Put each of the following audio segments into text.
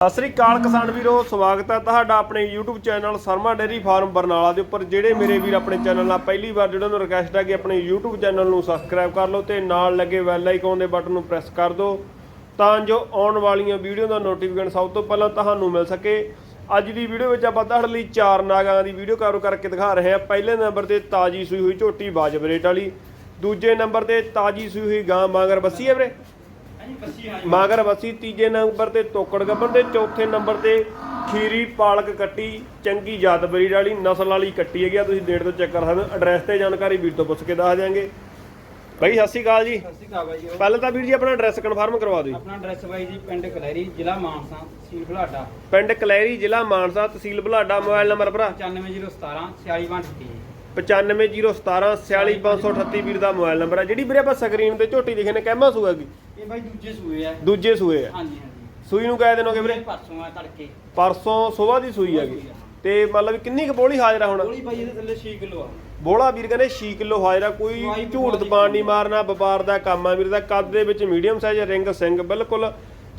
ਸਤਿ ਸ੍ਰੀ ਅਕਾਲ ਕਿਸਾਨ ਵੀਰੋ, ਸਵਾਗਤ ਹੈ ਤੁਹਾਡਾ ਆਪਣੇ YouTube channel Sharma dairy farm Barnala ਦੇ ਉੱਪਰ, ਜਿਹੜੇ ਮੇਰੇ ਵੀਰ ਆਪਣੇ ਚੈਨਲ ਨਾਲ ਪਹਿਲੀ ਵਾਰ ਜਿਹੜਾ ਨੂੰ ਰਿਕਵੈਸਟ ਹੈ ਕਿ ਆਪਣੇ YouTube ਚੈਨਲ ਨੂੰ ਸਬਸਕ੍ਰਾਈਬ ਕਰ ਲਓ ਤੇ ਨਾਲ ਲੱਗੇ ਬੈਲ ਆਈਕਨ ਦੇ ਬਟਨ ਨੂੰ ਪ੍ਰੈਸ ਕਰ ਦਿਓ, ਤਾਂ ਜੋ ਆਉਣ ਵਾਲੀਆਂ ਵੀਡੀਓ ਦਾ ਨੋਟੀਫਿਕੇਸ਼ਨ ਸਭ ਤੋਂ ਪਹਿਲਾਂ ਤੁਹਾਨੂੰ ਮਿਲ ਸਕੇ। ਅੱਜ ਦੀ ਵੀਡੀਓ ਵਿੱਚ ਆਪਾਂ ਤੁਹਾਡੇ ਲਈ ਚਾਰ ਨਾਗਾਂ ਦੀ ਵੀਡੀਓ ਕਵਰ ਕਰਕੇ ਦਿਖਾ ਰਹੇ ਹਾਂ। ਪਹਿਲੇ ਨੰਬਰ ਤੇ ਤਾਜੀ ਸੂਈ ਹੋਈ ਝੋਟੀ ਬਾਜਬ ਰੇਟ ਵਾਲੀ, ਦੂਜੇ ਨੰਬਰ ਤੇ ਤਾਜੀ ਸੂਈ ਹੋਈ ਗਾਂ ਮਾਂਗਰ ਬੱਸੀ ਹੈ ਵੀਰੇ। ਮਾਗਰ ਵਸੀ ਤੀਜੇ ਨੰਬਰ ਤੇ ਤੋਕੜ ਗੱਬਰ ਤੇ ਚੌਥੇ ਨੰਬਰ ਤੇ ਖੀਰੀ ਪਾਲਕ ਕੱਟੀ ਚੰਗੀ ਜਾਤ ਬਰੀਡ ਵਾਲੀ ਨਸਲ ਵਾਲੀ ਕੱਟੀ ਹੈਗੀ ਆ ਤੁਸੀਂ ਡੇਟ ਤੋਂ ਚੈੱਕ ਕਰ ਸਕਦੇ ਹੋ। ਐਡਰੈਸ ਤੇ ਜਾਣਕਾਰੀ ਵੀਰ ਤੋਂ ਪੁੱਛ ਕੇ ਦੱਸ ਦਿਆਂਗੇ। ਬਾਈ ਸਤਿ ਸ਼੍ਰੀ ਅਕਾਲ ਜੀ। ਸਤਿ ਸ਼੍ਰੀ ਅਕਾਲ ਬਾਈ ਪਹਿਲਾਂ ਤਾਂ ਵੀਰ ਜੀ ਆਪਣਾ ਐਡਰੈਸ ਕਨਫਰਮ ਕਰਵਾ ਦਿਓ। ਆਪਣਾ ਐਡਰੈਸ ਬਾਈ ਜੀ ਪਿੰਡ ਕਲੈਰੀ ਜ਼ਿਲ੍ਹਾ ਮਾਨਸਾ ਤਹਿਸੀਲ ਬੁਢਲਾਡਾ ਪਿੰਡ ਕਲੈਰੀ ਜ਼ਿਲ੍ਹਾ ਮਾਨਸਾ ਤਹਿਸੀਲ ਬੁਢਲਾਡਾ ਮੋਬਾਈਲ ਨੰਬਰ ਭਰਾ। 95017 46138 9501 46538 ਵੀਰ ਦਾ ਮੋਬਾਈਲ ਨੰਬਰ ਹੈ ਜਿਹੜੀ ਵੀਰੇ ਆਪਾਂ ਸਕਰੀਨ ਤੇ ਝੋਟੀ ਦਿਖੇ ਨੇ ਕਹਿਮਾ ਸੂਆ ਕੀ? ਇਹ ਬਾਈ ਦੂਜੇ ਸੂਏ ਆ। ਦੂਜੇ ਸੂਏ ਆ। ਹਾਂਜੀ ਹਾਂਜੀ। ਸੂਈ ਨੂੰ ਕਹਿ ਦੇਣੋਗੇ ਵੀਰੇ? ਇਹ ਪਰਸੋਂ ਆ ਤੜਕੇ। ਪਰਸੋਂ ਸਵੇਰ ਦੀ ਸੂਈ ਹੈਗੀ ਤੇ ਮਤਲਬ ਕਿੰਨੀ ਕੁ ਬੋਲੀ ਹਾਜ਼ਰ ਹੁਣ? ਗੋਲੀ ਬਾਈ ਇਹਦੇ ਥੱਲੇ 6 ਕਿਲੋ ਆ। ਬੋਲਾ ਵੀਰ ਕਹਿੰਦੇ 6 ਕਿਲੋ ਹਾਜ਼ਰ ਆ ਕੋਈ ਝੂਠ ਦਬਾਨ ਨਹੀਂ ਮਾਰਨਾ ਵਪਾਰ ਦਾ ਕੰਮ ਆ ਵੀਰ ਦਾ। ਕੱਦ ਦੇ ਵਿੱਚ ਮੀਡੀਅਮ ਸਾਈਜ਼ ਰਿੰਗ ਸਿੰਘ ਬਿਲਕੁਲ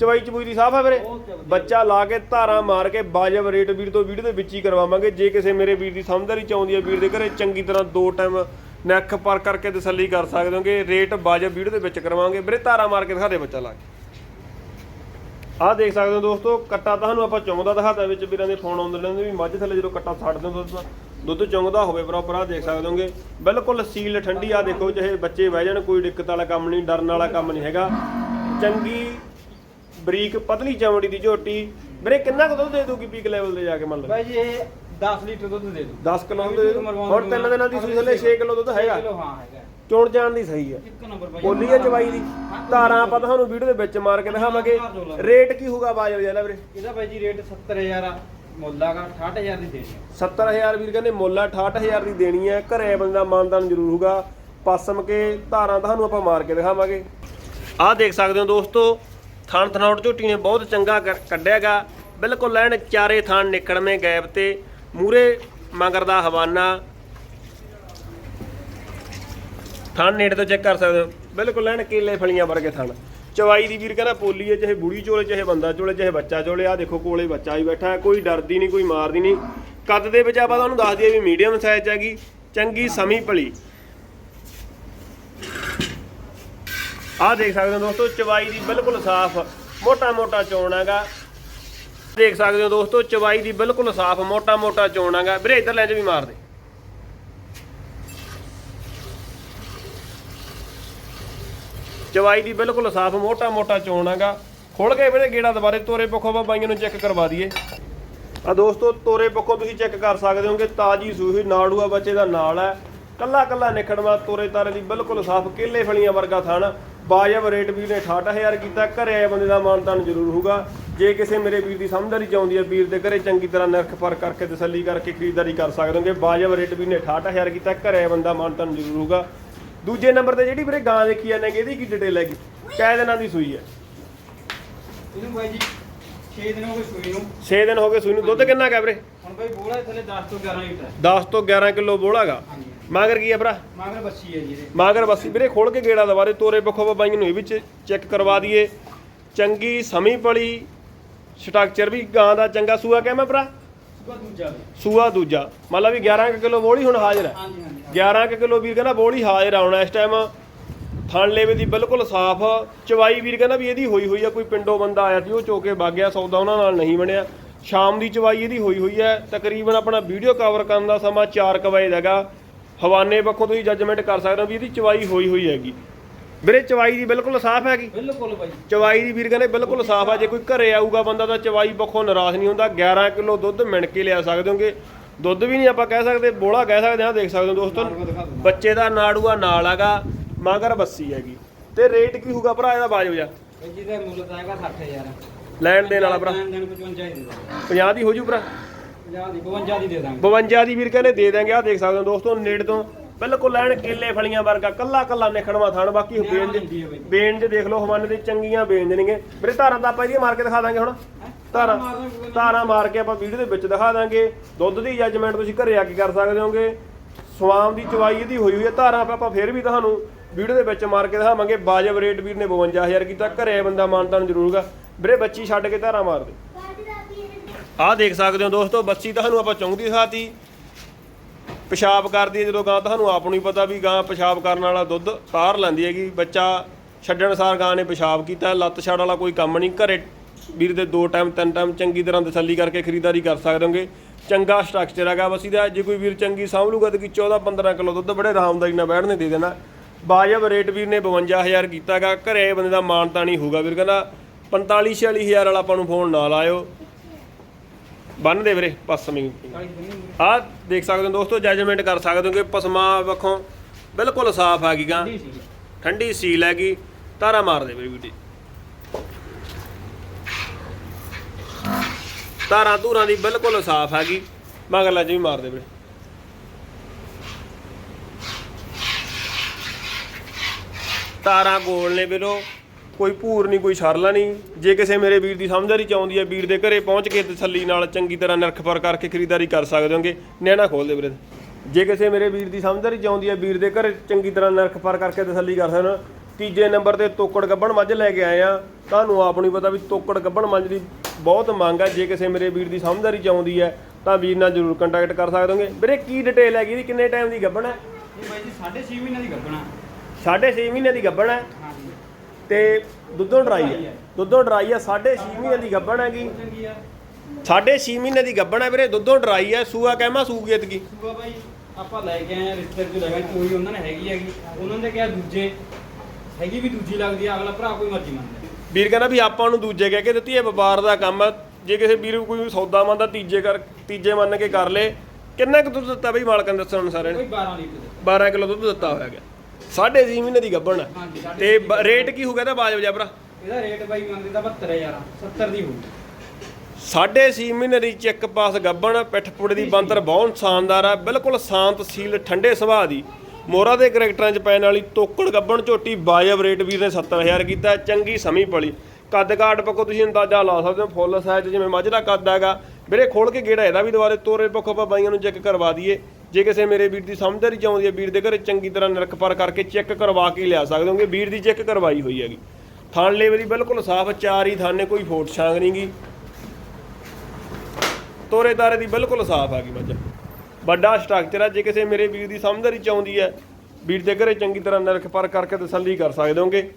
ਚਵਾਈ ਚਬੂਈ ਦੀ ਸਾਫ਼ ਆ ਵੀਰੇ। ਬੱਚਾ ਲਾ ਕੇ ਧਾਰਾਂ ਮਾਰ ਕੇ ਬਾਜਬ ਰੇਟ ਵੀਰ ਤੋਂ ਵੀਡੀਓ ਦੇ ਵਿੱਚ ਹੀ ਕਰਵਾਵਾਂਗੇ। ਜੇ ਕਿਸੇ ਮੇਰੇ ਵੀਰ ਦੀ ਸਮਝਦਾਰੀ ਚਾਹੁੰਦੀ ਹੈ ਵੀਰ ਦੇ ਘਰੇ ਚੰਗੀ ਤਰ੍ਹਾਂ ਦੋ ਟਾਈਮ ਨੱਖ ਪਰ ਕਰਕੇ ਤਸੱਲੀ ਕਰ ਸਕਦੇ ਹੋਗੇ। ਰੇਟ ਬਾਜਬ ਵੀਡੀਓ ਦੇ ਵਿੱਚ ਕਰਵਾਵਾਂਗੇ। ਵੀਰੇ ਧਾਰਾਂ ਮਾਰ ਕੇ ਦਿਖਾ ਦੇ ਬੱਚਾ ਲਾ ਕੇ। ਆਹ ਦੇਖ ਸਕਦੇ ਹੋ ਦੋਸਤੋ ਕੱਟਾ ਤੁਹਾਨੂੰ ਆਪਾਂ ਚੁੰਗਦਾ ਦਿਖਾਤਾ ਵਿੱਚ। ਵੀਰਾਂ ਦੇ ਫੋਨ ਆਉਂਦੇ ਰਹਿੰਦੇ ਵੀ ਮੱਝ ਥੱਲੇ ਜਦੋਂ ਕੱਟਾ ਛੱਡਦੇ ਹੋ ਦੁੱਧ ਦੁੱਧ ਚੁੰਗਦਾ ਹੋਵੇ ਪ੍ਰੋਪਰ ਆਹ ਦੇਖ ਸਕਦੇ ਹੋਗੇ। ਬਿਲਕੁਲ ਸੀਲ ਠੰਡੀ ਆ ਦੇਖੋ ਚਾਹੇ ਬੱਚੇ ਬਹਿ ਜਾਣ ਕੋਈ ਦਿੱਕਤ ਵਾਲਾ ਕੰਮ ਨਹੀਂ ਡਰਨ ਵਾਲਾ ਕੰਮ ਨਹੀਂ ਹੈਗਾ। ਚੰਗੀ ਬਰੀਕ ਪਤਲੀ ਚਮੜੀ ਦੀ ਝੋਟੀ। ਵੀਰੇ ਕਿੰਨਾ ਕੁ ਦੁੱਧ ਦੇ ਦੂਗੀ ਪੀਕ ਲੈਵਲ ਤੇ ਜਾ ਕੇ ਮੰਨ ਲਓ? ਬਾਈ ਜੀ ਇਹ 10 ਲੀਟਰ ਦੁੱਧ ਦੇ ਦੂ 10 ਕਿਲੋ ਦੁੱਧ ਦੇ ਦੂ। ਹੁਣ ਤਿੰਨ ਦਿਨਾਂ ਦੀ ਸੂਈ ਥੱਲੇ 6 ਕਿਲੋ ਦੁੱਧ ਹੈਗਾ। ਕਿਲੋ ਹਾਂ ਹੈਗਾ। ਚੋਣ ਜਾਣ ਦੀ ਸਹੀ ਹੈ। ਇੱਕ ਨੰਬਰ ਬਾਈ ਬੋਲੀ ਹੈ ਚਵਾਈ ਦੀ। ਧਾਰਾਂ ਆਪਾਂ ਤੁਹਾਨੂੰ ਵੀਡੀਓ ਦੇ ਵਿੱਚ ਮਾਰ ਕੇ ਦਿਖਾਵਾਂਗੇ। ਰੇਟ ਕੀ ਹੋਊਗਾ ਬਾਜਬ ਜ਼ਿਆਦਾ ਵੀਰੇ? ਇਹਦਾ ਬਾਈ ਜੀ ਰੇਟ 70000 ਆ। ਮੁੱਲ ਆਗਾ 68000 ਦੀ ਦੇਣੀ ਆ 70000 ਵੀਰ ਕਹਿੰਦੇ ਮੁੱਲ ਆ 68000 ਦੀ ਦੇਣੀ ਹੈ। ਘਰੇ ਬੰਦਾ ਮਾਨਦਾਨ ਜ਼ਰੂਰ ਹੋਊਗਾ। ਪਸਮ ਕੇ ਧਾਰਾਂ ਤੁਹਾਨੂੰ ਆਪਾਂ ਮਾਰ ਕੇ ਦਿਖਾਵਾਂਗੇ। ਆਹ ਦੇਖ ਸਕਦੇ ਹੋ ਦੋਸਤੋ ਥਣ ਥਣਾਉਟ ਝੋਟੀ ਨੇ ਬਹੁਤ ਚੰਗਾ ਕਰ- ਕੱਢਿਆਗਾ। ਬਿਲਕੁਲ ਲੈਣ ਚਾਰੇ ਥਣ ਨਿਕੜਵੇਂ ਗੈਪ ਤੇ। ਮੂਰੇ ਮਗਰ ਦਾ ਹਵਾਨਾ। ਥਣ ਨੇੜੇ ਤੋਂ ਚੈੱਕ ਕਰ ਸਕਦੇ ਹੋ। ਬਿਲਕੁਲ ਲੈਣ ਕੇਲੇ ਫਲੀਆਂ ਵਰਗੇ ਥਣ। ਚਵਾਈ ਦੀ ਵੀਰ ਕਹਿੰਦਾ ਪੋਲੀ ਹੈ, ਚਾਹੇ ਬੁੜੀ ਚੋਲੇ, ਚਾਹੇ ਬੰਦਾ ਚੋਲੇ, ਚਾਹੇ ਬੱਚਾ ਚੋਲੇ। ਆ ਦੇਖੋ ਕੋਲੇ ਬੱਚਾ ਹੀ ਬੈਠਾ, ਕੋਈ ਡਰਦੀ ਨਹੀਂ, ਕੋਈ ਮਾਰਦੀ ਨਹੀਂ। ਕੱਦ ਦੇ ਵਿੱਚ ਆਪਾਂ ਤੁਹਾਨੂੰ ਦੱਸ ਦਈਏ ਵੀ ਮੀਡੀਅਮ ਸਾਈਜ਼ ਹੈਗੀ। ਚੰਗੀ ਸਮੀ ਭਲੀ। ਆਹ ਦੇਖ ਸਕਦੇ ਹੋ ਦੋਸਤੋ, ਚਵਾਈ ਦੀ ਬਿਲਕੁਲ ਸਾਫ਼ ਮੋਟਾ ਮੋਟਾ ਚੋਣ ਹੈਗਾ। ਦੇਖ ਸਕਦੇ ਹੋ ਦੋਸਤੋ, ਚਵਾਈ ਦੀ ਬਿਲਕੁਲ ਸਾਫ਼ ਮੋਟਾ ਮੋਟਾ ਚੋਣ ਹੈਗਾ। ਵੀਰੇ, ਇੱਧਰ ਲੈ ਚ ਵੀ ਮਾਰ ਦੇ। ਚਵਾਈ ਦੀ ਬਿਲਕੁਲ ਸਾਫ਼ ਮੋਟਾ ਮੋਟਾ ਚੋਣ ਹੈਗਾ। ਖੁੱਲ ਕੇ ਵੀਰੇ ਗੇੜਾ ਦੁਬਾਰੇ, ਤੋਰੇ ਪੱਖੋਂ ਆਪਾਂ ਬਾਈਆਂ ਨੂੰ ਚੈੱਕ ਕਰਵਾ ਦਈਏ। ਆ ਦੋਸਤੋ, ਤੋਰੇ ਪੱਖੋਂ ਤੁਸੀਂ ਚੈੱਕ ਕਰ ਸਕਦੇ ਹੋਗੇ, ਤਾਜੀ ਸੂਹੀ ਹੋਈ ਨਾੜੂਆ ਬੱਚੇ ਦਾ ਨਾਲ ਹੈ। ਕੱਲਾ ਕੱਲਾ ਨਿਖੜਵਾ ਤੋਰੇ ਤਾਰੇ ਦੀ ਬਿਲਕੁਲ ਸਾਫ਼, ਕੇਲੇ ਫਲੀਆਂ ਵਰਗਾ ਥਣ। ਬਾਜਬ ਰੇਟ ਵੀ ਨੇ 68000 ਕੀਤਾ ਘਰੇ ਆਏ ਬੰਦੇ ਦਾ ਮਾਨਤਾਨ ਜ਼ਰੂਰ ਹੋਊਗਾ। ਜੇ ਕਿਸੇ ਮੇਰੇ ਵੀਰ ਦੀ ਸਮਝਦਾਰੀ ਚਾਹੁੰਦੀ ਹੈ ਵੀਰ ਦੇ ਘਰੇ ਚੰਗੀ ਤਰ੍ਹਾਂ ਨਿਰਖ ਪਰ ਕਰਕੇ ਤਸੱਲੀ ਕਰਕੇ ਖਰੀਦਦਾਰੀ ਕਰ ਸਕਦੇ ਹੋਗੇ ਬਾਜਬ ਰੇਟ ਵੀ ਨੇ 68000 ਕੀਤਾ ਘਰੇ ਆਏ ਬੰਦਾ ਮਾਨਤਾਨ ਜ਼ਰੂਰ ਹੋਊਗਾ। ਦੂਜੇ ਨੰਬਰ ਤੇ ਜਿਹੜੀ ਵੀਰੇ ਗਾਂ ਦੇਖੀ ਜਾਂਦੇ ਇਹਦੀ ਕੀ ਡਿਟੇਲ ਹੈਗੀ? ਕੈ ਦਿਨਾਂ ਦੀ ਸੂਈ ਹੈ। ਇਹਨੂੰ ਬਾਈ ਜੀ 6 ਦਿਨ ਹੋ ਗਏ ਸੂਈ ਨੂੰ। 6 ਦਿਨ ਹੋ ਗਏ ਸੂਈ ਨੂੰ। ਦੁੱਧ ਕਿੰਨਾ ਕਾ ਵੀਰੇ? ਹੁਣ ਬਾਈ ਬੋਲਾ ਥੱਲੇ 10 ਤੋਂ 11 ਲੀਟਰ ਹੈ। 10 ਤੋਂ 11 ਕਿਲੋ ਬੋਲਾਗਾ ਹਾਂਜੀ। ਮਾਗਰ ਕੀ ਹੈ ਭਰਾ? ਮਾਗਰ ਬੱਚੀ ਹੈ ਜੀ ਇਹਦੇ ਮਾਗਰ ਬੱਸੀ। ਵੀਰੇ ਖੋਲ ਕੇ ਗੇੜਾ ਦਵਾਰੇ ਤੋਰੇ ਪੱਖੋਂ ਬਾਈਆਂ ਨੂੰ ਇਹ ਵੀ ਚੈੱਕ ਕਰਵਾ ਦਈਏ। ਚੰਗੀ ਸਮੀ ਪਲੀ ਸਟਰਕਚਰ ਵੀ ਗਾਂ ਦਾ ਚੰਗਾ ਸੂਆ ਕਹਿ ਮੈਂ ਭਰਾ? ਸੁਬਾ ਦੂਜਾ ਸੂਆ ਦੂਜਾ। ਮਤਲਬ ਵੀ 11 ਕੁ ਕਿਲੋ ਬੋਲੀ ਹੁਣ ਹਾਜ਼ਰ ਹੈ। ਹਾਂਜੀ ਹਾਂਜੀ 11 ਕੁ ਕਿਲੋ ਵੀਰ ਕਹਿੰਦਾ ਬੋਲੀ ਹਾਜ਼ਰ ਆਉਣਾ ਇਸ ਟਾਈਮ ਥਣ ਲੇਵੇ ਦੀ ਬਿਲਕੁਲ ਸਾਫ਼। ਚਵਾਈ ਵੀਰ ਕਹਿੰਦਾ ਵੀ ਇਹਦੀ ਹੋਈ ਹੋਈ ਆ ਕੋਈ ਪਿੰਡੋਂ ਬੰਦਾ ਆਇਆ ਸੀ ਉਹ ਚੋਕੇ ਵਗ ਗਿਆ ਸੌਦਾ ਉਹਨਾਂ ਨਾਲ ਨਹੀਂ ਬਣਿਆ। ਸ਼ਾਮ ਦੀ ਚਵਾਈ ਇਹਦੀ ਹੋਈ ਹੋਈ ਹੈ। ਤਕਰੀਬਨ ਆਪਣਾ ਵੀਡੀਓ ਕਵਰ ਕਰਨ ਦਾ ਸਮਾਂ 4 ਕੁ ਵਜੇ ਦਾਗਾ ਹਵਾਨੇ ਪੱਖੋਂ ਤੁਸੀਂ ਜੱਜਮੈਂਟ ਕਰ ਸਕਦੇ ਹੋ ਵੀ ਇਹਦੀ ਚਵਾਈ ਹੋਈ ਹੋਈ ਹੈਗੀ। ਵੀਰੇ ਚਵਾਈ ਦੀ ਬਿਲਕੁਲ ਸਾਫ਼ ਹੈਗੀ। ਬਿਲਕੁਲ ਬਾਈ। ਚਵਾਈ ਦੀ ਵੀਰ ਕਹਿੰਦੇ ਬਿਲਕੁਲ ਸਾਫ਼ ਆ ਜੇ ਕੋਈ ਘਰੇ ਆਊਗਾ ਬੰਦਾ ਤਾਂ ਚਵਾਈ ਪੱਖੋਂ ਨਿਰਾਸ਼ ਨਹੀਂ ਹੁੰਦਾ। 11 ਕਿਲੋ ਦੁੱਧ ਮਿਣ ਕੇ ਲਿਆ ਸਕਦੇ ਹੋਗੇ। ਦੁੱਧ ਵੀ ਨਹੀਂ ਆਪਾਂ ਕਹਿ ਸਕਦੇ ਬੋਲਾ ਕਹਿ ਸਕਦੇ ਹਾਂ ਦੇਖ ਸਕਦੇ ਹੋ ਦੋਸਤੋ। ਬੱਚੇ ਦਾ ਨਾੜੂਆ ਨਾਲ ਹੈਗਾ ਮਗਰ ਬੱਸੀ ਹੈਗੀ। ਤੇ ਰੇਟ ਕੀ ਹੋਊਗਾ ਭਰਾ ਇਹਦਾ ਬਾਜੋ ਜਾ ਬਾਈ ਜੀ ਦਾ ਮੁੱਲ ਤਾਂ ਹੈਗਾ 60000 ਲੈਣ ਦੇਣ ਵਾਲਾ ਭਰਾ। ਲੈਣ ਦੇਣ 55 ਹੀ ਦੇ ਦਾਂਗੇ 50 ਦੀ ਹੋ ਜੂ ਭਰਾ। 50 ਦੀ 52 ਦੀ ਦੇ ਦਾਂਗੇ। 52 ਦੀ ਵੀਰ ਕਹਿੰਦੇ ਦੇ ਦਾਂਗੇ ਆ ਦੇਖ ਸਕਦੇ ਹੋ ਦੋਸਤੋ ਨੇੜੇ ਤੋਂ ਬਿਲਕੁਲ ਲੈਣ ਕੇਲੇ ਫਲੀਆਂ ਵਰਗਾ ਕੱਲਾ ਕੱਲਾ ਨਿਖੜਵਾ ਥਣ ਬਾਕੀ ਬੇਨ ਬਈ। ਬੇਨ ਜੇ ਦੇਖ ਲਓ ਹਵਾਨੇ ਦੇ ਚੰਗੀਆਂ ਬੇਨ ਦੇਣਗੇ ਵੀਰੇ ਧਾਰਾਂ ਤਾਂ ਆਪਾਂ ਮਾਰ ਕੇ ਦਿਖਾ ਦਾਂਗੇ ਹੁਣ। ਧਾਰਾਂ ਧਾਰਾਂ ਮਾਰ ਕੇ ਆਪਾਂ ਵੀਡੀਓ ਦੇ ਵਿੱਚ ਦਿਖਾ ਦਾਂਗੇ। ਦੁੱਧ ਦੀ ਜੱਜਮੈਂਟ ਤੁਸੀਂ ਘਰੇ ਆ ਕੇ ਕਰ ਸਕਦੇ ਹੋਗੇ। ਸਵਾਮ ਦੀ ਚਵਾਈ ਇਹਦੀ ਹੋਈ ਹੋਈ ਹੈ ਧਾਰਾਂ ਆਪਾਂ ਫੇਰ ਵੀ ਤੁਹਾਨੂੰ ਵੀਡੀਓ ਦੇ ਵਿੱਚ ਮਾਰ ਕੇ ਦਿਖਾਵਾਂਗੇ। ਬਾਜਬ ਰੇਟ ਵੀਰ ਨੇ 52000 ਕੀਤਾ ਘਰੇ ਬੰਦਾ ਮਾਨਤਾਨ ਜ਼ਰੂਰ ਹੋਊਗਾ ਵੀਰੇ ਬੱਚੀ ਛੱਡ ਕੇ ਧਾਰਾਂ ਮਾਰ ਦੇ। ਆਹ ਦੇਖ ਸਕਦੇ ਹੋ ਦੋਸਤੋ ਬੱਚੀ ਤੁਹਾਨੂੰ ਆਪਾਂ ਚੌਂਦੀ ਦਿਖਾਤੀ। ਪਿਸ਼ਾਬ ਕਰਦੀ ਹੈ ਜਦੋਂ ਗਾਂ ਤੁਹਾਨੂੰ ਆਪ ਨੂੰ ਹੀ ਪਤਾ ਵੀ ਗਾਂ ਪਿਸ਼ਾਬ ਕਰਨ ਵਾਲਾ ਦੁੱਧ ਤਾਰ ਲੈਂਦੀ ਹੈਗੀ। ਬੱਚਾ ਛੱਡਣ ਸਾਰ ਗਾਂ ਨੇ ਪਿਸ਼ਾਬ ਕੀਤਾ, ਲੱਤ ਛੱਡ ਵਾਲਾ ਕੋਈ ਕੰਮ ਨਹੀਂ। ਘਰੇ ਵੀਰ ਦੇ ਦੋ ਟਾਈਮ, ਤਿੰਨ ਟਾਈਮ ਚੰਗੀ ਤਰ੍ਹਾਂ ਤਸੱਲੀ ਕਰਕੇ ਖਰੀਦਦਾਰੀ ਕਰ ਸਕਦੇ ਹੋਗੇ। ਚੰਗਾ ਸਟਰਕਚਰ ਹੈਗਾ ਬਸੀ ਦਾ। ਜੇ ਕੋਈ ਵੀਰ ਚੰਗੀ ਸਾਂਭ ਲੂਗਾ ਤਾਂ ਕੀ 14 15 ਕਿਲੋ ਦੁੱਧ, ਬੜੇ ਆਰਾਮਦਾਰੀ ਨਾਲ ਬੈਠਣੇ ਦੇ ਦੇਣਾ। ਬਾਜਬ ਰੇਟ ਵੀਰ ਨੇ 52000 ਕੀਤਾਗਾ ਘਰੇ ਬੰਦੇ ਦਾ ਮਾਣ ਤਾਂ ਨਹੀਂ ਹੋਊਗਾ ਵੀਰ। ਕਹਿੰਦਾ 45 46000 ਵਾਲਾ ਆਪਾਂ ਨੂੰ ਫੋਨ ਨਾ ਲਾਇਓ ਬੰਨ ਦੇ ਵੀਰੇ ਪਸਮੀ 40 ਬੰਨੀ ਆਹ ਦੇਖ ਸਕਦੇ ਹੋ ਦੋਸਤੋ ਜੱਜਮੈਂਟ ਕਰ ਸਕਦੇ ਹੋ ਕਿ ਪਸਮਾ ਵੱਖੋਂ ਬਿਲਕੁਲ ਸਾਫ਼ ਹੈਗੀ ਗਾ। ਠੰਡੀ ਸੀਲ ਹੈਗੀ। ਤਾਰਾ ਮਾਰ ਦੇ ਮੇਰੀ ਵੀਡੀ ਤਾਰਾਂ ਧੂਰਾਂ ਦੀ ਬਿਲਕੁਲ ਸਾਫ਼ ਹੈਗੀ ਮਗਰ ਲੈ ਜੀ ਵੀ ਮਾਰ ਦੇ ਵੀਰੇ। ਤਾਰਾਂ ਗੋਲ ਨੇ ਵੀਰੋ। ਕੋਈ ਭੂਰ ਨਹੀਂ ਕੋਈ ਛਰਲਾ ਨਹੀਂ। ਜੇ ਕਿਸੇ ਮੇਰੇ ਵੀਰ ਦੀ ਸਮਝਦਾਰੀ ਚਾਹੁੰਦੀ ਹੈ ਵੀਰ ਦੇ ਘਰੇ ਪਹੁੰਚ ਕੇ ਤਸੱਲੀ ਨਾਲ ਚੰਗੀ ਤਰ੍ਹਾਂ ਨਿਰਖ ਪਰ ਕਰਕੇ ਖਰੀਦਦਾਰੀ ਕਰ ਸਕਦੇ ਹੋਗੇ ਨੈਣਾ ਖੋਲ ਦੇ ਵੀਰੇ। ਜੇ ਕਿਸੇ ਮੇਰੇ ਵੀਰ ਦੀ ਸਮਝਦਾਰੀ ਚਾਹੁੰਦੀ ਹੈ ਵੀਰ ਦੇ ਘਰੇ ਚੰਗੀ ਤਰ੍ਹਾਂ ਨਿਰਖ ਪਰ ਕਰਕੇ ਤਸੱਲੀ ਕਰ ਸਕਣ ਤੀਜੇ ਨੰਬਰ ਤੇ ਤੋਕੜ ਗੱਬਣ ਮੱਝ ਲੈ ਕੇ ਆਏ ਆ। ਤੁਹਾਨੂੰ ਆਪ ਨੂੰ ਪਤਾ ਵੀ ਤੋਕੜ ਗੱਬਣ ਮੱਝ ਦੀ ਬਹੁਤ ਮੰਗ ਹੈ ਜੇ ਕਿਸੇ ਮੇਰੇ ਵੀਰ ਦੀ ਸਮਝਦਾਰੀ ਚਾਹੁੰਦੀ ਹੈ ਤਾਂ ਵੀਰ ਨਾਲ ਜਰੂਰ ਕੰਟੈਕਟ ਕਰ ਸਕਦੇ ਹੋਗੇ। ਵੀਰੇ ਕੀ ਡਿਟੇਲ ਹੈਗੀ ਇਹਦੀ? ਕਿੰਨੇ ਟਾਈਮ ਦੀ ਗੱਬਣ ਹੈ? ਇਹ ਬਾਈ ਜੀ 6.5 ਮਹੀਨਿਆਂ ਦੀ ਗੱਭਣਾ 6.5 ਮਹੀਨੇ ਦੀ ਗੱਬਣ ਹੈ? ਤੇ ਦੁੱਧੋਂ ਡਰਾਈ ਹੈ। ਦੁੱਧੋਂ ਡਰਾਈ ਹੈ 6.5 ਮਹੀਨੇ ਦੀ ਗੱਬਣ ਹੈਗੀ। ਚੰਗੀ ਆ 6.5 ਮਹੀਨੇ ਦੀ ਗੱਬਣ ਹੈ ਵੀਰੇ ਦੁੱਧੋਂ ਡਰਾਈ ਹੈ ਸੂਆ ਕਹਿਮਾ ਸੂਗੀ ਇਤਕੀ ਸੂਆ ਬਾਈ ਆਪਾਂ ਲੈ ਕੇ ਆਏ ਆ ਰਿਸ਼ਤੇਦਾਰ ਜੋ ਲਗਾ ਕੋਈ ਉਹਨਾਂ ਨੇ ਹੈਗੀ ਹੈਗੀ। ਉਹਨਾਂ ਨੇ ਕਿਹਾ ਦੂਜੇ ਹੈਗੀ ਵੀ ਦੂਜੀ ਲੱਗਦੀ ਆ ਅਗਲਾ ਭਰਾ ਕੋਈ ਮਰਜ਼ੀ ਮੰਨਦਾ ਵੀਰ ਕਹਿੰਦਾ ਵੀ ਆਪਾਂ ਨੂੰ ਦੂਜੇ ਕਹਿ ਕੇ ਦਿੱਤੀ ਇਹ ਵਪਾਰ ਦਾ ਕੰਮ ਹੈ। ਜੇ ਕਿਸੇ ਵੀਰ ਕੋਈ ਸੌਦਾ ਮੰਨਦਾ ਤੀਜੇ ਕਰ ਤੀਜੇ ਮੰਨ ਕੇ ਕਰ ਲੇ। ਕਿੰਨਾ ਕੁ ਦੁੱਧ ਦਿੱਤਾ ਬਈ ਮਾਲਕਾਂ ਨੇ ਦੱਸਣ ਸਾਰਿਆਂ ਨੇ ਕੋਈ 12 ਲੀਟਰ ਦੇ 12 ਕਿਲੋ ਦੁੱਧ ਦਿੱਤਾ ਹੋਇਆ ਗਿਆ ਸਾਢੇ ਛੇ ਮਹੀਨੇ ਦੀ ਹਾਂਜੀ ਸਾਢੇ ਤੇ ਬ- ਰੇਟ ਕੀ ਹੋਊਗਾ ਇਹਦਾ ਬਾਜਬ ਜਾ ਭਰਾ? ਇਹਦਾ ਰੇਟ ਬਾਈ ਮੰਗਦੇ ਤਾਂ 72000 70 ਦੀ ਹੋਊਗੀ ਸਾਢੇ ਛੇ ਮਹੀਨੇ ਦੀ ਚੈੱਕ ਪਾਸ ਗੱਬਣ ਪਿੱਠਪੁੜੇ ਦੀ ਬੰਤਰ ਬਹੁਤ ਸ਼ਾਨਦਾਰ ਆ ਬਿਲਕੁਲ ਸ਼ਾਂਤ ਸੀਲ ਠੰਡੇ ਸੁਭਾਅ ਦੀ। ਮੋਰਾ ਦੇ ਕਰੈਕਟਰਾਂ 'ਚ ਪੈਣ ਵਾਲੀ ਤੋਕੜ ਗੱਬਣ ਝੋਟੀ ਬਾਜਬ ਰੇਟ ਵੀਰ ਨੇ 70000 ਕੀਤਾ ਚੰਗੀ ਸਮੀ ਪਲੀ। ਕੱਦ ਕਾਟ ਪੱਕੋ ਤੁਸੀਂ ਅੰਦਾਜ਼ਾ ਲਾ ਸਕਦੇ ਹੋ ਫੁੱਲ ਸਾਈਜ਼ ਜਿਵੇਂ ਮੱਝ ਦਾ ਕੱਦ ਹੈਗਾ। ਵੀਰੇ ਖੋਲ ਕੇ ਗੇੜਾ ਇਹਦਾ ਵੀ ਦੁਬਾਰੇ ਤੋਰੇ ਪੱਖੋਂ ਆਪਾਂ ਬਾਈਆਂ ਨੂੰ ਚੈੱਕ ਕਰਵਾ ਦਈਏ। ਜੇ ਕਿਸੇ ਮੇਰੇ ਵੀਰ ਦੀ ਸਮਝਦਾਰੀ ਆਉਂਦੀ ਹੈ, ਵੀਰ ਦੇ ਘਰੇ ਚੰਗੀ ਤਰ੍ਹਾਂ ਨਿਰਖ ਪਰ ਕਰਕੇ ਚੈੱਕ ਕਰਵਾ ਕੇ ਲਿਆ ਸਕਦੇ ਹੋਗੇ, ਵੀਰ ਦੀ ਚੈੱਕ ਕਰਵਾਈ ਹੋਈ ਹੈਗੀ। ਥਣ ਲੇਵੇ ਦੀ ਬਿਲਕੁਲ ਸਾਫ਼ ਚਾਰ ਹੀ ਥਾਨੇ ਕੋਈ ਫੋਟ ਛਾਂਗ ਨਹੀਂਗੀ ਤੋਰੇ ਤਾਰੇ ਦੀ ਬਿਲਕੁਲ ਸਾਫ਼ ਆ ਗਈ ਮੱਝ। ਵੱਡਾ ਸਟਰਕਚਰ ਹੈ ਜੇ ਕਿਸੇ ਮੇਰੇ ਵੀਰ ਦੀ ਸਮਝਦਾਰੀ ਆਉਂਦੀ ਹੈ, ਵੀਰ ਦੇ ਘਰੇ ਚੰਗੀ ਤਰ੍ਹਾਂ ਨਿਰਖ ਪਰ ਕਰਕੇ ਤਸੱਲੀ ਕਰ ਸਕਦੇ ਹੋਗੇ।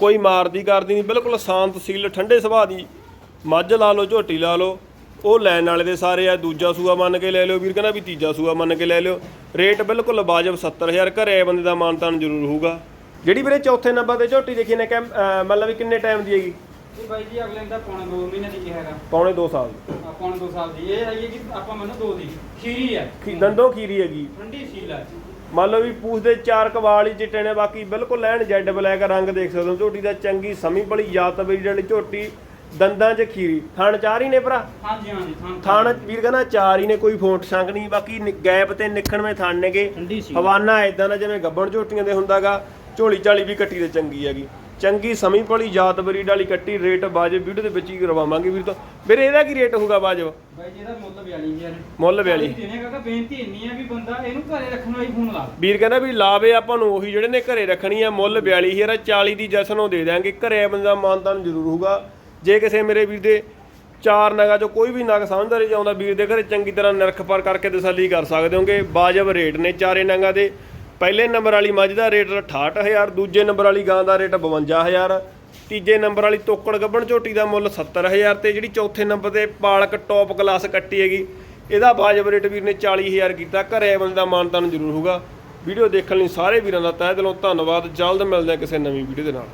ਕੋਈ ਮਾਰਦੀ ਕਰਦੀ ਨਹੀਂ, ਬਿਲਕੁਲ ਸ਼ਾਂਤ, ਸੀਲ, ਠੰਡੇ ਸੁਭਾਅ ਦੀ ਮੱਝ ਲਾ ਲਓ ਝੋਟੀ ਲਾ ਲਓ ਉਹ ਲੈਣ ਵਾਲੇ ਦੇ ਸਾਰੇ ਆ ਦੂਜਾ ਸੂਆ ਮੰਨ ਕੇ ਲੈ ਲਿਓ ਵੀਰ ਕਹਿੰਦਾ ਵੀ ਤੀਜਾ ਸੂਆ ਮੰਨ ਕੇ ਲੈ ਲਿਓ। ਰੇਟ ਬਿਲਕੁਲ ਵਾਜਬ 70000 ਘਰੇ ਬੰਦੇ ਦਾ ਮਾਨਤਾਨ ਜ਼ਰੂਰ ਹੋਊਗਾ। ਜਿਹੜੀ ਵੀਰੇ ਚੌਥੇ ਨੰਬਰ ਤੇ ਝੋਟੀ ਦੇਖੀ ਨੇ ਕਿ ਮਤਲਬ ਵੀ ਕਿੰਨੇ ਟਾਈਮ ਦੀ ਹੈਗੀ? ਇਹ ਬਾਈ ਜੀ ਅਗਲੇ ਦਾ ਪੌਣੇ 2 ਮਹੀਨੇ ਦੀ ਹੈਗਾ। ਪੌਣੇ 2 ਸਾਲ ਦੀ। ਆ ਪੌਣੇ 2 ਸਾਲ ਦੀ। ਇਹ ਹੈਗੀ ਕਿ ਆਪਾਂ ਮੈਨੂੰ ਦੋ ਦੀ। ਖੀਰੀ ਹੈ। ਦੰਦੋਂ ਖੀਰੀ ਹੈਗੀ। ਠੰਡੀ ਸੀਲ ਹੈ। ਮੰਨ ਲਓ ਵੀ ਪੂਛ ਦੇ ਚਾਰ ਕਵਾਲ ਹੀ ਚਿੱਟੇ ਨੇ ਬਾਕੀ ਬਿਲਕੁਲ ਲੈਣ ਜੈਡ ਬਲੈਕ ਰੰਗ ਦੇਖ ਸਕਦੇ ਹੋ। ਝੋਟੀ ਦਾ ਚੰਗੀ ਸਮੀ ਬੜੀ ਜਾਤ ਬਈ ਜਿਹੜੀ ਝੋਟੀ ਦੰਦਾਂ 'ਚ ਖੀਰੀ। ਥਣ ਚਾਰ ਹੀ ਨੇ ਭਰਾ? ਹਾਂਜੀ ਹਾਂਜੀ ਥਾਂ ਥਣ ਵੀਰ ਕਹਿੰਦਾ ਚਾਰ ਹੀ ਨੇ ਕੋਈ ਫੋਂਟ ਸੰਗ ਨਹੀਂ ਬਾਕੀ ਨਿ- ਗੈਪ ਤੇ ਨਿਖਣਵੇਂ ਥਣ ਨੇਗੇ। ਠੰਡੀ ਸੀ। ਹਵਾਨਾ ਇਦਾਂ ਦਾ ਜਿਵੇਂ ਗੱਬਣ ਝੋਟੀਆਂ ਦੇ ਹੁੰਦਾਗਾ ਝੋਲੀ ਝਾਲੀ ਵੀ ਕੱਟੀ ਤੇ ਚੰਗੀ ਹੈਗੀ। ਚੰਗੀ ਸਮੀ ਭਲੀ ਜਾਤ ਬਰੀਡ ਵਾਲੀ ਕੱਟੀ ਰੇਟ ਬਾਜਬ ਵੀਡੀਓ ਦੇ ਵਿੱਚ ਹੀ ਕਰਵਾਵਾਂਗੇ ਵੀਰ ਤੋਂ। ਵੀਰੇ ਇਹਦਾ ਕੀ ਰੇਟ ਹੋਊਗਾ ਬਾਜਬ ਬਾਈ ਜੀ ਇਹਦਾ ਮੁੱਲ 42000 ਹੈ। ਮੁੱਲ 42 ਦੇਣੇ ਕਾਕਾ ਬੇਨਤੀ ਇੰਨੀ ਹੈ ਵੀ ਬੰਦਾ ਇਹਨੂੰ ਘਰੇ ਰੱਖਣ ਵਾਲੀ ਫੋਨ ਲਾ ਵੀਰ ਕਹਿੰਦਾ ਵੀ ਲਾਵੇ ਆਪਾਂ ਨੂੰ ਉਹੀ ਜਿਹੜੇ ਨੇ ਘਰੇ ਰੱਖਣੀ ਆ ਮੁੱਲ 42000 ਆ 40 ਦੀ ਜਸ਼ਨ ਦੇ ਦਿਆਂਗੇ। ਘਰੇ ਬੰਦਾ ਮਾਨਤਾਨ ਜ਼ਰੂਰ ਹੋਊਗਾ। ਜੇ ਕਿਸੇ ਮੇਰੇ ਵੀਰ ਦੇ ਚਾਰ ਨਗਾ ਚੋਂ ਕੋਈ ਵੀ ਨਗ ਸਮਝਦਾ ਸਮਝਦਾਰੀ ਆਉਂਦਾ, ਵੀਰ ਦੇ ਘਰੇ ਚੰਗੀ ਤਰ੍ਹਾਂ ਨਿਰਖ ਪਰ ਕਰਕੇ ਤਸੱਲੀ ਕਰ ਸਕਦੇ ਹੋਗੇ। ਬਾਜਬ ਰੇਟ ਨੇ ਚਾਰੇ ਨਗਾ ਦੇ। ਪਹਿਲੇ ਨੰਬਰ ਵਾਲੀ ਮੱਝ ਦਾ ਰੇਟ 68000 ਦੂਜੇ ਨੰਬਰ ਵਾਲੀ ਗਾਂ ਦਾ ਰੇਟ 52000 ਤੀਜੇ ਨੰਬਰ ਵਾਲੀ ਤੋਕੜ ਗੱਬਣ ਝੋਟੀ ਦਾ ਮੁੱਲ 70000 ਤੇ ਜਿਹੜੀ ਚੌਥੇ ਨੰਬਰ ਤੇ ਪਾਲਕ ਟੌਪ ਕਲਾਸ ਕੱਟੀ ਹੈਗੀ, ਇਹਦਾ ਬਾਜਬ ਰੇਟ ਵੀਰ ਨੇ 40000 ਕੀਤਾ। ਘਰੇ ਬੰਦੇ ਦਾ ਮਾਨਤਾਨ ਜ਼ਰੂਰ ਹੋਊਗਾ। ਵੀਡੀਓ ਦੇਖਣ ਲਈ ਸਾਰੇ ਵੀਰਾਂ ਦਾ ਤਹਿ ਦਿਲੋਂ ਧੰਨਵਾਦ। ਜਲਦ ਮਿਲਦੇ ਹਾਂ ਕਿਸੇ ਨਵੀਂ ਵੀਡੀਓ ਦੇ ਨਾਲ।